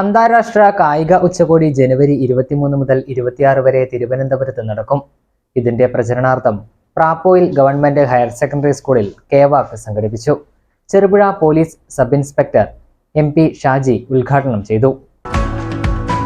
അന്താരാഷ്ട്ര കായിക ഉച്ചകോടി ജനുവരി ഇരുപത്തിമൂന്ന് മുതൽ ഇരുപത്തിയാറ് വരെ തിരുവനന്തപുരത്ത് നടക്കും. ഇതിന്റെ പ്രചരണാർത്ഥം പ്രാപ്പോയിൽ ഗവൺമെന്റ് ഹയർ സെക്കൻഡറി സ്കൂളിൽ കേവാക്ക് സംഘടിപ്പിച്ചു. Cherupuzha police sub inspector M Shaji ഉദ്ഘാടനം ചെയ്തു.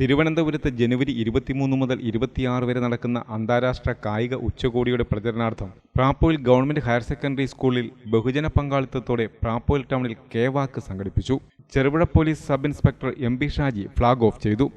തിരുവനന്തപുരത്ത് ജനുവരി ഇരുപത്തിമൂന്ന് മുതൽ ഇരുപത്തിയാറ് വരെ നടക്കുന്ന അന്താരാഷ്ട്ര കായിക ഉച്ചകോടിയുടെ പ്രചരണാർത്ഥം പ്രാപ്പോയിൽ ഗവൺമെന്റ് ഹയർ സെക്കൻഡറി സ്കൂളിൽ ബഹുജന പങ്കാളിത്തത്തോടെ പ്രാപ്പോയിൽ ടൗണിൽ കെ വാക്ക് സംഘടിപ്പിച്ചു. Cherupuzha police sub inspector M B Shaji flag off ചെയ്തു.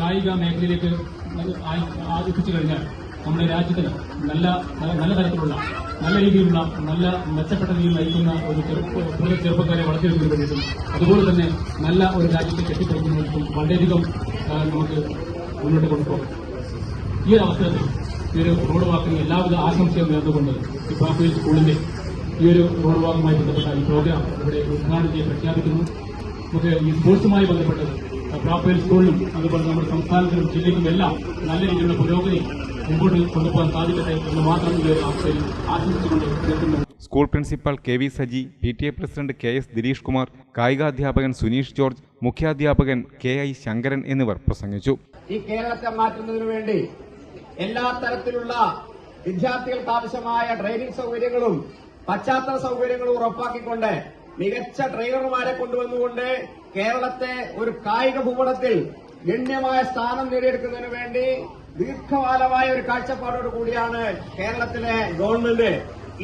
കായിക മേഖലയിലേക്ക് ആദിപ്പിച്ചു കഴിഞ്ഞാൽ നമ്മുടെ രാജ്യത്തിന് നല്ല- നല്ല തരത്തിലുള്ള നല്ല രീതിയിലുള്ള നല്ല മെച്ചപ്പെട്ട രീതിയിൽ നയിക്കുന്ന ഒരു കൂടുതൽ ചെറുപ്പക്കാരെ വളർത്തിയെടുക്കുന്നതിന് വേണ്ടിയിട്ടും അതുപോലെ തന്നെ നല്ല ഒരു രാജ്യത്തെ കെട്ടിപ്പടുക്കുന്നതിനും വളരെയധികം നമുക്ക് മുന്നോട്ട് കൊണ്ടുപോകാം. ഈ ഒരു അവസരത്തിൽ ഈ ഒരു റോഡ് വാക്കിന് എല്ലാവിധ ആശംസയും നേർന്നുകൊണ്ട് ഈ പ്രാപ്പയിൽ സ്കൂളിന്റെ ഈ ഒരു റോഡ് വാക്കുമായി ബന്ധപ്പെട്ട ഈ പ്രോഗ്രാം ഇവിടെ ഉദ്ഘാടനം ചെയ്ത് പ്രഖ്യാപിക്കുന്നു. നമുക്ക് ഈ സ്പോർട്സുമായി ബന്ധപ്പെട്ട് പ്രാപ്പയിൽ സ്കൂളിലും അതുപോലെ നമ്മുടെ സംസ്ഥാനത്തിനും ജില്ലയ്ക്കും എല്ലാം നല്ല രീതിയിലുള്ള പുരോഗതി മുമ്പോട്ട് കൊണ്ടുപോകാൻ സാധിക്കട്ടെ എന്ന് മാത്രം ഈ ഒരു അവസ്ഥയിൽ ആശംസിച്ചുകൊണ്ട് നിർത്തുന്നു school principal K V Saji P T A president K S Dileesh Kumar കായികാധ്യാപകൻ Suneesh George മുഖ്യാധ്യാപകൻ കെ ഐ ശങ്കരൻ എന്നിവർ പ്രസംഗിച്ചു. ഈ കേരളത്തെ മാറ്റുന്നതിന് വേണ്ടി എല്ലാ തരത്തിലുള്ള വിദ്യാർത്ഥികൾക്ക് ആവശ്യമായ ട്രെയിനിങ് സൗകര്യങ്ങളും പശ്ചാത്തല സൗകര്യങ്ങളും ഉറപ്പാക്കിക്കൊണ്ട് മികച്ച ട്രെയിനർമാരെ കൊണ്ടുവന്നുകൊണ്ട് കേരളത്തെ ഒരു കായിക ഭൂപടത്തിൽ ഗണ്യമായ സ്ഥാനം നേടിയെടുക്കുന്നതിന് വേണ്ടി ദീർഘകാലമായ ഒരു കാഴ്ചപ്പാടോട് കൂടിയാണ് കേരളത്തിലെ ഗവൺമെന്റ്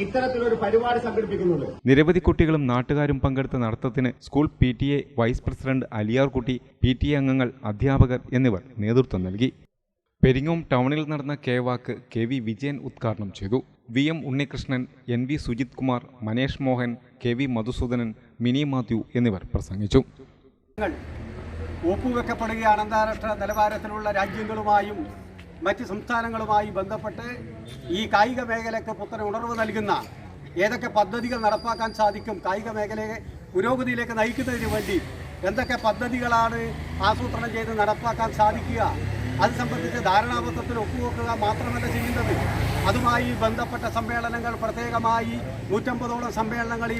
ഇത്തരത്തിലൊരു പരിപാടി സംഘടിപ്പിക്കുന്നത്. നിരവധി കുട്ടികളും നാട്ടുകാരും പങ്കെടുത്ത നടത്തത്തിന് school P T A vice president Aliyarkutty P T A അംഗങ്ങൾ അധ്യാപകർ എന്നിവർ നേതൃത്വം നൽകി. പെരിങ്ങോം ടൗണിൽ നടന്ന K walk K V Vijayan ഉദ്ഘാടനം ചെയ്തു. V M Unnikrishnan N V Sujith Kumar Manesh Mohan K V Madhusoodanan Mini Mathew എന്നിവർ പ്രസംഗിച്ചു. ഒപ്പുവെക്കപ്പെടുകയാണ് അന്താരാഷ്ട്ര നിലവാരത്തിലുള്ള രാജ്യങ്ങളുമായും മറ്റ് സംസ്ഥാനങ്ങളുമായി ബന്ധപ്പെട്ട് ഈ കായിക മേഖലയ്ക്ക് പുത്തൻ ഉണർവ് നൽകുന്ന ഏതൊക്കെ പദ്ധതികൾ നടപ്പാക്കാൻ സാധിക്കും കായിക മേഖലയെ പുരോഗതിയിലേക്ക് നയിക്കുന്നതിന് വേണ്ടി എന്തൊക്കെ പദ്ധതികളാണ് ആസൂത്രണം ചെയ്ത് നടപ്പാക്കാൻ സാധിക്കുക അത് സംബന്ധിച്ച് ധാരണാപത്രത്തിൽ ഒപ്പുവെക്കുക മാത്രമല്ല ചെയ്യുന്നത്. അതുമായി ബന്ധപ്പെട്ട സമ്മേളനങ്ങൾ പ്രത്യേകമായി നൂറ്റമ്പതോളം സമ്മേളനങ്ങൾ ഈ